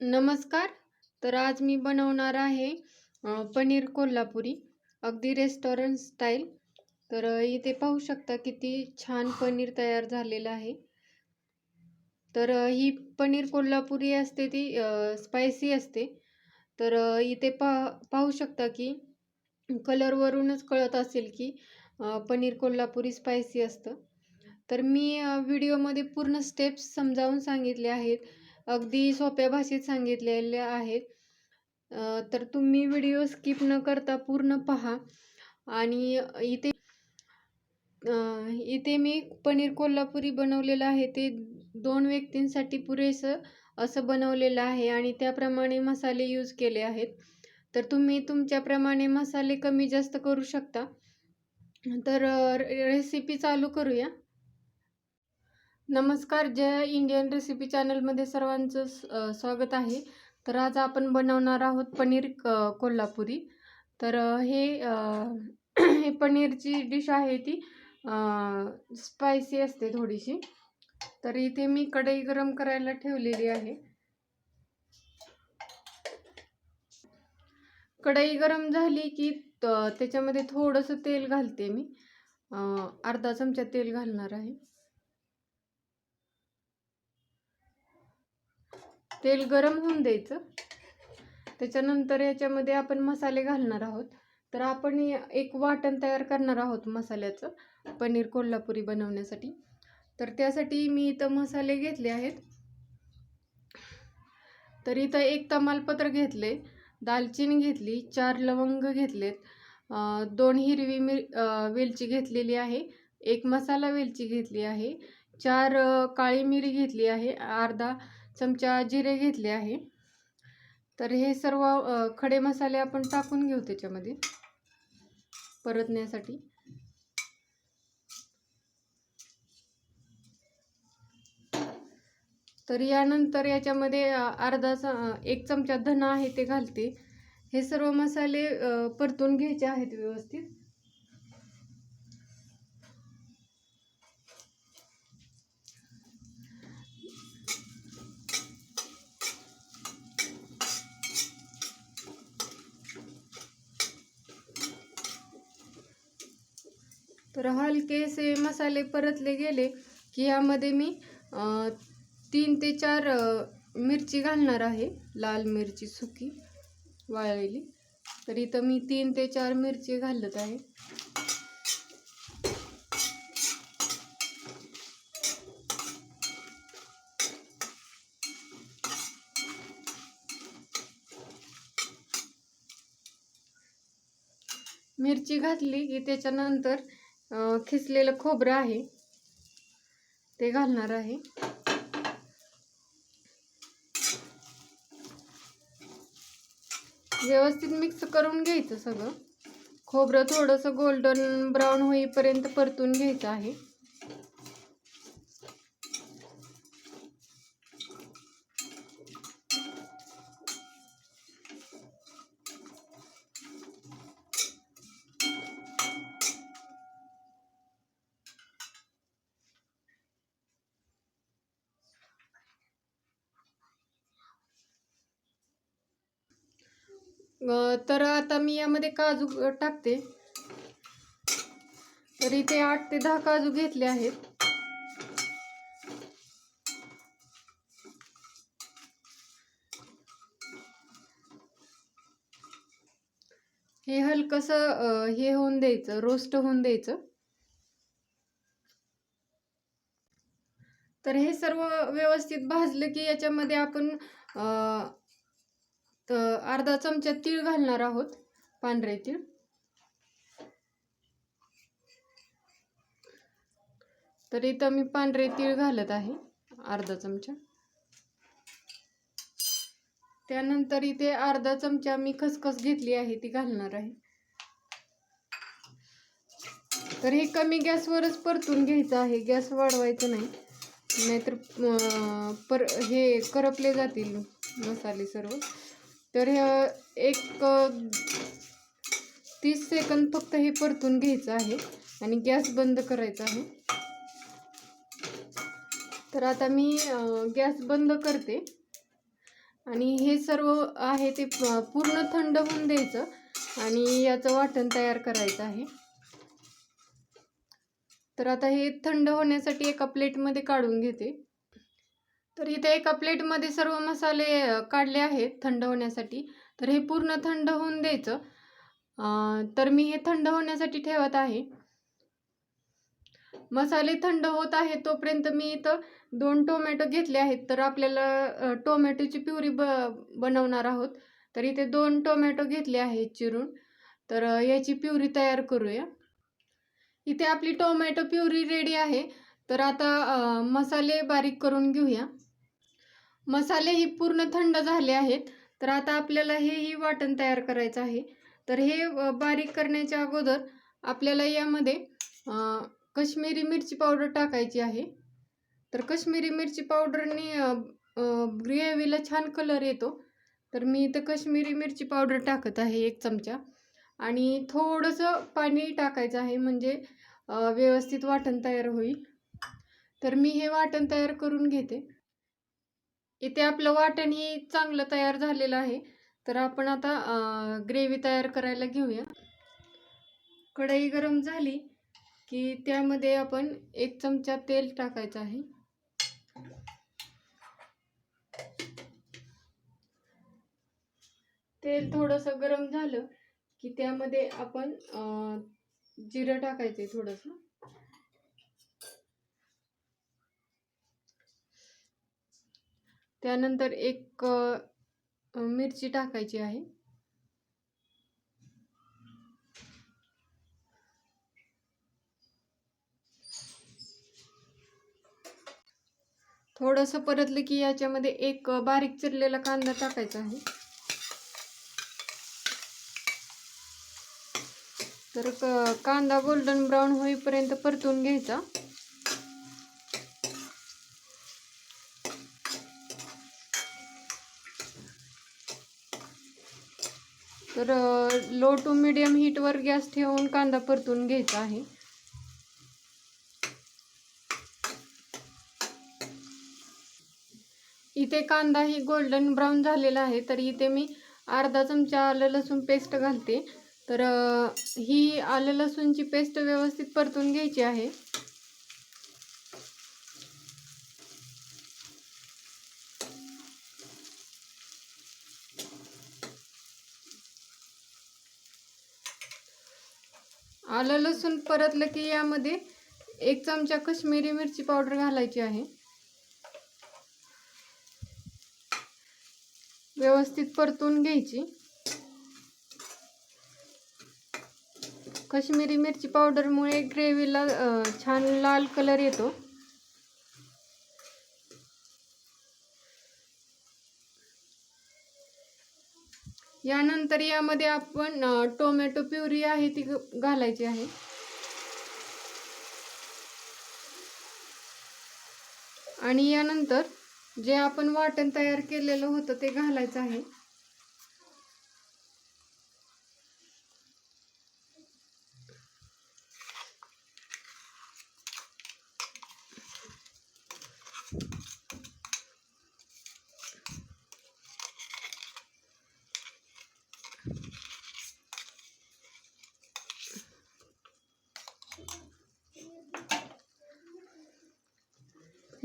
नमस्कार. तर आज मी बनवणार आहे पनीर कोल्हापुरी. अगदी रेस्टॉरंट स्टाईल तर इथे पाहू शकता किती छान पनीर तयार झालेलं आहे. तर ही पनीर कोल्हापुरी असते ती स्पायसी असते. तर इथे पा पाहू शकता की कलरवरूनच कळत असेल की पनीर कोल्हापुरी स्पायसी असतं. तर मी व्हिडिओमध्ये पूर्ण स्टेप्स समजावून सांगितले आहेत. अगदी सोप्या भाषेत सांगितलेल्या आहेत. तर तुम्ही व्हिडिओ स्किप न करता पूर्ण पहा. आणि इथे इथे मी पनीर कोल्हापुरी बनवलेलं आहे. ते दोन व्यक्तींसाठी पुरेसं असं बनवलेलं आहे आणि त्याप्रमाणे मसाले यूज केले आहेत. तर तुम्ही तुमच्याप्रमाणे मसाले कमी जास्त करू शकता. तर रेसिपी चालू करूया. नमस्कार जय इंडियन रेसिपी चॅनलमध्ये सर्वांचं स- स्वागत आहे. तर आज आपण बनवणार आहोत पनीर क- कोल्हापुरी. तर हे हे पनीरची डिश आहे ती स्पायसी असते थोडीशी. तर इथे मी कढई गरम करायला ठेवलेली आहे. कढई गरम झाली की त्याच्यामध्ये थोडंसं तेल घालते मी. अर्धा चमचा तेल घालणार आहे. तेल गरम होऊन द्यायचं. त्याच्यानंतर याच्यामध्ये आपण मसाले घालणार आहोत. तर आपण एक वाटण तयार करणार आहोत मसाल्याचं पनीर कोल्हापुरी बनवण्यासाठी. तर त्यासाठी मी इथं मसाले घेतले आहेत. तर इथं एक तमालपत्र घेतले दालचिनी घेतली चार लवंग घेतलेत दोन हिरवी मिर वेलची घेतलेली आहे एक मसाला वेलची घेतली आहे चार काळी मिरी घेतली आहे अर्धा चमचा जिरे घेतले आहे. तर हे सर्व खडे मसाले आपण टाकून घेऊ त्याच्यामध्ये परतण्यासाठी. तर यानंतर याच्यामध्ये अर्धा च एक चमचा धना आहे ते घालते. हे सर्व मसाले परतून घ्यायचे आहेत व्यवस्थित. हलकेसे मसाले परतले गेले की यामध्ये मी तीन ते चार मिरची घालणार आहे. लाल मिरची सुकी वाळलेली. तर इथं मी तीन ते चार मिरची घालत आहे. मिरची घातली की त्याच्यानंतर खिसलेलं खोबरं आहे. ते घालणार आहे. व्यवस्थित मिक्स करून घ्यायचं सगळं. खोबरं थोडंसं गोल्डन ब्राऊन होईपर्यंत परतून घ्यायचं आहे. तर आता मी यामध्ये काजू टाकते. तर इथे आठ ते दहा काजू घेतले आहेत. हे हलकंसं हे होऊन द्यायचं रोस्ट होऊन द्यायचं. तर हे सर्व व्यवस्थित भाजलं की याच्यामध्ये आपण तर अर्धा चमचा तीळ घालणार आहोत पांढरे तीळ. तर इथं मी पांढरे तीळ घालत आहे अर्धा चमचा. त्यानंतर इथे अर्धा चमचा मी खसखस घेतली आहे ती घालणार आहे. तर हे कमी गॅसवरच परतून घ्यायचं आहे गॅस वाढवायचं नाही. नाहीतर पर हे करपले जातील मसाले सर्व. तर हे एक तीस सेकंद फक्त हे परतून घ्यायचं आहे आणि गॅस बंद करायचा आहे. तर आता मी गॅस बंद करते. आणि हे सर्व आहे ते पूर्ण थंड होऊन द्यायचं आणि याचं वाटण तयार करायचं आहे. तर आता हे थंड होण्यासाठी एका प्लेटमध्ये काढून घेते. तर इथे एका प्लेटमध्ये सर्व मसाले काढले आहेत थंड होण्यासाठी. तर हे पूर्ण थंड होऊन द्यायचं. तर मी हे थंड होण्यासाठी ठेवत आहे. मसाले थंड होत आहेत तोपर्यंत मी इथं दोन टोमॅटो घेतले आहेत. तर आपल्याला टोमॅटोची प्युरी ब बनवणार आहोत. तर इथे दोन टोमॅटो घेतले आहेत चिरून. तर याची प्युरी तयार करूया. इथे आपली टोमॅटो प्युरी रेडी आहे. तर आता मसाले बारीक करून घेऊया. मसाले ही पूर्ण थंड झाले आहेत. तर आता आपल्याला हेही वाटण तयार करायचं आहे. तर हे बारीक करण्याच्या अगोदर आपल्याला यामध्ये कश्मीरी मिरची पावडर टाकायची आहे. तर कश्मीरी मिरची पावडरने ग्रेव्हीला छान कलर येतो. तर मी इथं कश्मीरी मिरची पावडर टाकत आहे एक चमचा. आणि थोडंसं पाणी टाकायचं आहे म्हणजे व्यवस्थित वाटण तयार होईल. तर मी हे वाटण तयार करून घेते. इथे आपलं वाटण ही चांगलं तयार झालेलं आहे. तर आपण आता ग्रेव्ही तयार करायला घेऊया. कढई गरम झाली की त्यामध्ये आपण एक चमचा तेल टाकायचं आहे. तेल थोडंसं गरम झालं की त्यामध्ये आपण जिरं टाकायचं आहे थोडंसं. त्यानंतर एक मिरची टाकायची आहे. थोडंसं परतलं की याच्यामध्ये एक बारीक चिरलेला कांदा टाकायचा आहे. तर कांदा गोल्डन ब्राऊन होईपर्यंत परतून घ्यायचा. तर लो टू मिडियम हीटवर गॅस ठेवून कांदा परतून घ्यायचा आहे. इथे कांदा ही गोल्डन ब्राऊन झालेला आहे तर इथे मी अर्धा चमचा आलं लसूण पेस्ट घालते. तर ही आलं लसूणची पेस्ट व्यवस्थित परतून घ्यायची आहे. आलं लसूण परतलं की यामध्ये एक चमचा कश्मीरी मिरची पावडर घालायची आहे. व्यवस्थित परतून घ्यायची. कश्मीरी मिरची पावडरमुळे ग्रेव्हीला छान लाल कलर येतो. यानंतर यामध्ये आपण टोमॅटो प्युरी आहे ती घालायची आहे. आणि यानंतर जे आपण वाटण तयार केलेलं होतं ते घालायचं आहे.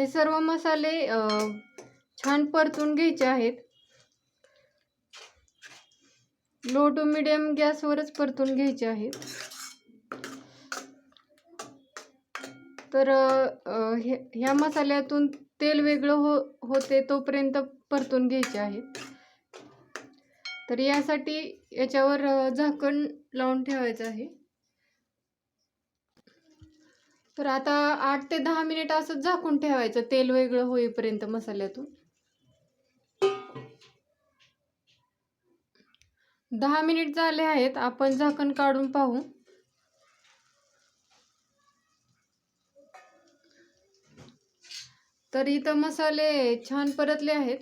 हे सर्व मसाले छान परतून घ्यायचे आहेत. लो टू मिडियम गॅसवरच परतून घ्यायचे आहेत. तर हे ह्या मसाल्यातून तेल वेगळं हो होते तोपर्यंत परतून घ्यायचे आहेत. तर यासाठी याच्यावर झाकण लावून ठेवायचं आहे. तर आता आठ ते दहा मिनिट असंच झाकून ठेवायचं. तेल वेगळं होईपर्यंत मसाल्यातून. दहा मिनिट झाले आहेत. आपण झाकण काढून पाहू. तर इथं मसाले छान परतले आहेत.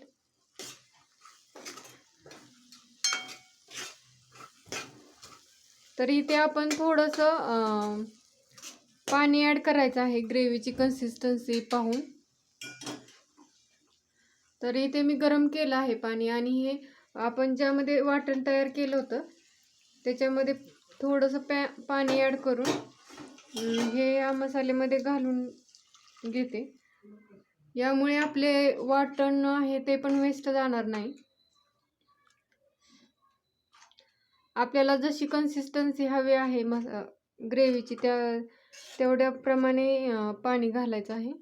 तर इथे आपण थोडंसं पाणी ॲड करायचं आहे ग्रेव्हीची कन्सिस्टन्सी पाहून. तर इथे मी गरम केलं आहे पाणी आणि हे आपण ज्यामध्ये वाटण तयार केलं होतं त्याच्यामध्ये थोडंसं पॅ पाणी ॲड करून हे या मसाल्यामध्ये घालून घेते. यामुळे आपले वाटण आहे ते पण वेस्ट जाणार नाही. आपल्याला जशी कन्सिस्टन्सी हवी आहे म ग्रेव्हीची त्या तेवढ्याप्रमाणे पाणी घालायचं आहे.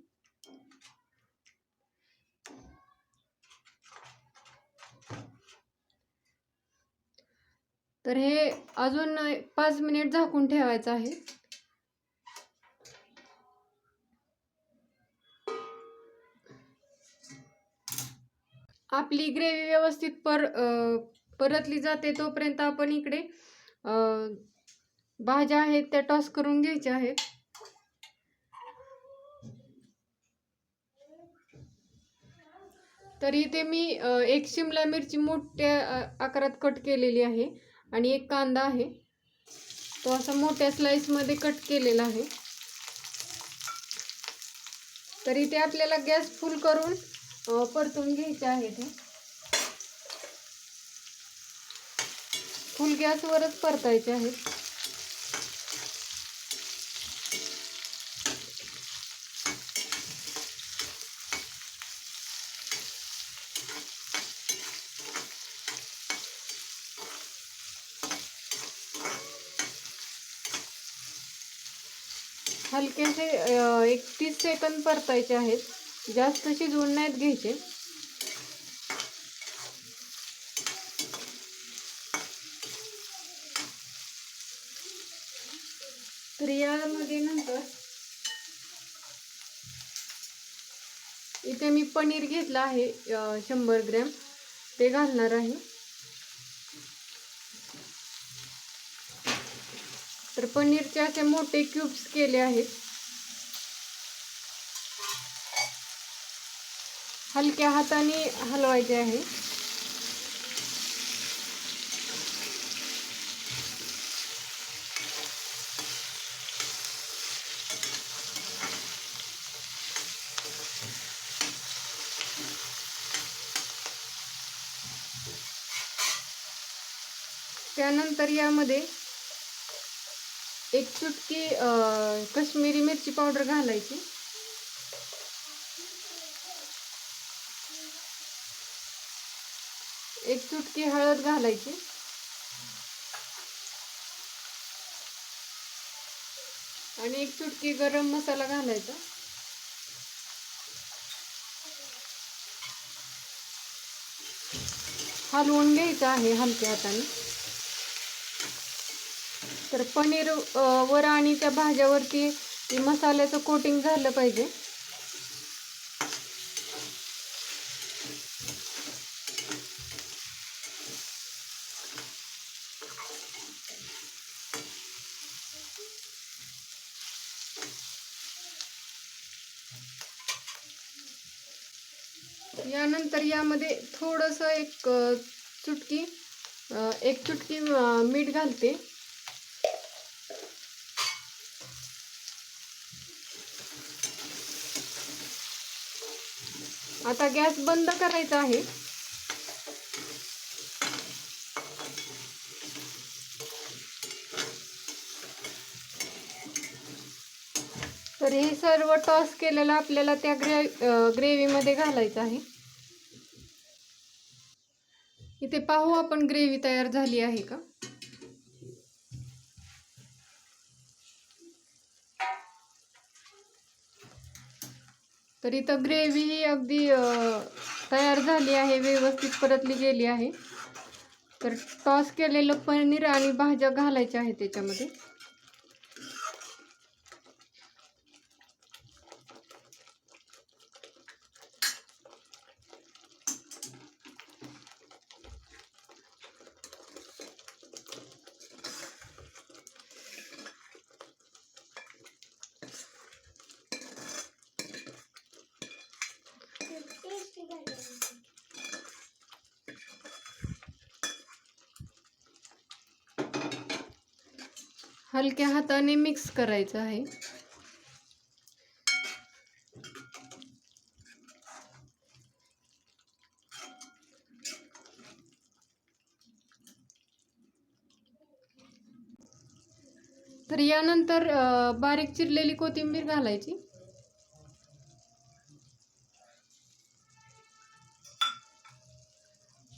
तर हे अजून पाच मिनिट झाकून ठेवायचं आहे. आपली ग्रेव्ही व्यवस्थित पर अं, परतली जाते तोपर्यंत आपण इकडे अं, भाज्या आहेत त्या टॉस करून घ्यायच्या आहेत. तर इथे मी एक शिमला मिरची मोठ्या आकारात कट केलेली आहे आणि एक कांदा आहे. तो असा मोठ्या स्लाईसमध्ये कट केलेला आहे. तर इथे आपल्याला गॅस फुल करून परतून घ्यायचे आहे ते फुल गॅसवरच परतायचे आहेत. हलकेसे एक तीस सेकंद परतायचे आहेत. जास्त शिजवून नाहीत घ्यायचे. तर यामध्ये नंतर इथे मी पनीर घेतलं आहे शंभर ग्रॅम. ते घालणार आहे. तर पनीरचे असे मोठे क्यूब्स केले आहेत. हलक्या हाताने हलवायचे आहे. त्यानंतर यामध्ये एक चुटकी कश्मीरी मिरची पावडर घालायची. एक चुटकी हळद घालायची. आणि एक चुटकी गरम मसाला घालायचा. हलवून घ्यायचं आहे हलक्या हाताने. तर पनीर वर आणि त्या भाज्यावरती मसाल्याचं कोटिंग झालं पाहिजे. यानंतर यामध्ये थोडंसं एक चुटकी एक चुटकी मीठ घालते. आता गॅस बंद करायचा आहे. तर हे सर्व टॉस केलेलं आपल्याला त्या ग्रे ग्रेव्हीमध्ये घालायचं आहे. इथे पाहू आपण ग्रेव्ही तयार झाली आहे का? तर इथं ग्रेव्ही ही अगदी तयार झाली आहे व्यवस्थित परतली गेली आहे. तर टॉस केलेलं पनीर आणि भाज्या घालायच्या आहेत त्याच्यामध्ये. हलक्या हाताने मिक्स करायचं आहे. तर यानंतर बारीक चिरलेली कोथिंबीर घालायची.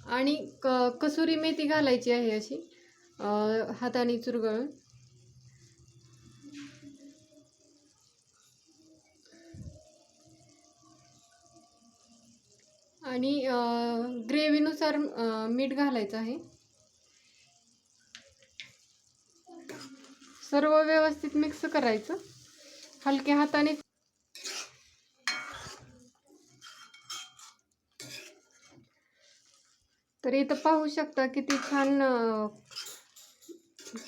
आणि क कसुरी मेथी घालायची आहे अशी हाताने चुरगळून. आणि ग्रेव्हीनुसार मीठ घालायचं आहे. सर्व व्यवस्थित मिक्स करायचं. हलक्या हाताने तर इथं पाहू शकता किती छान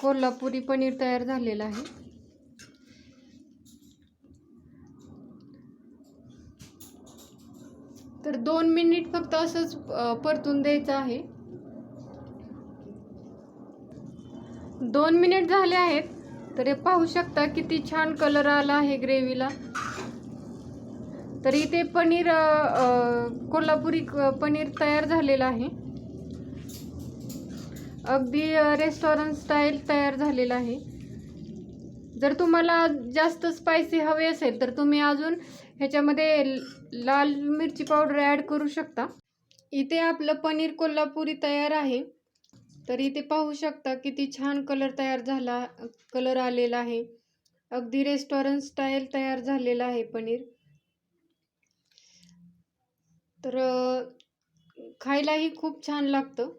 कोल्हापुरी पनीर तयार झालेलं आहे. तर दोन मिनिट फक्त असंच परतून द्यायचं आहे. दोन मिनिट झाले आहेत तर हे पाहू शकता किती छान कलर आला आहे ग्रेव्हीला. तर इथे पनीर कोल्हापुरी क- पनीर तयार झालेलं आहे. अगदी रेस्टॉरंट स्टाईल तयार झालेला आहे. जर तुम्हाला जास्त स्पायसी हवे असेल तर तुम्ही अजून ह्याच्यामध्ये लाल मिरची पावडर ॲड करू शकता. इथे आपलं पनीर कोल्हापुरी तयार आहे. तर इथे पाहू शकता किती छान कलर तयार झाला कलर आलेला आहे. अगदी रेस्टॉरंट स्टाईल तयार झालेला आहे पनीर. तर खायलाही खूप छान लागतं.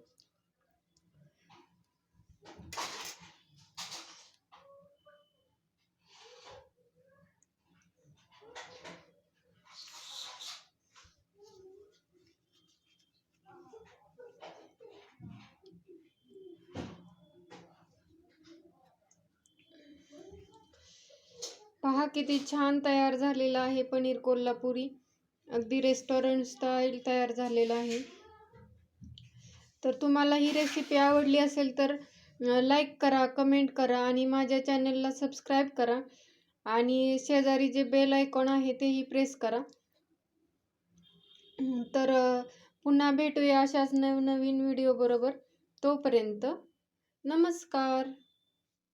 पहा किती छान तयार झालेला आहे पनीर कोल्हापुरी. अगदी रेस्टॉरंट स्टाईल तयार झालेला आहे. तर तुम्हाला ही रेसिपी आवडली असेल तर लाईक करा कमेंट करा आणि माझ्या चॅनलला सबस्क्राईब करा. आणि शेजारी जे बेल आयकॉन आहे तेही प्रेस करा. तर पुन्हा भेटूया अशाच नवनवीन व्हिडिओ बरोबर. तोपर्यंत नमस्कार.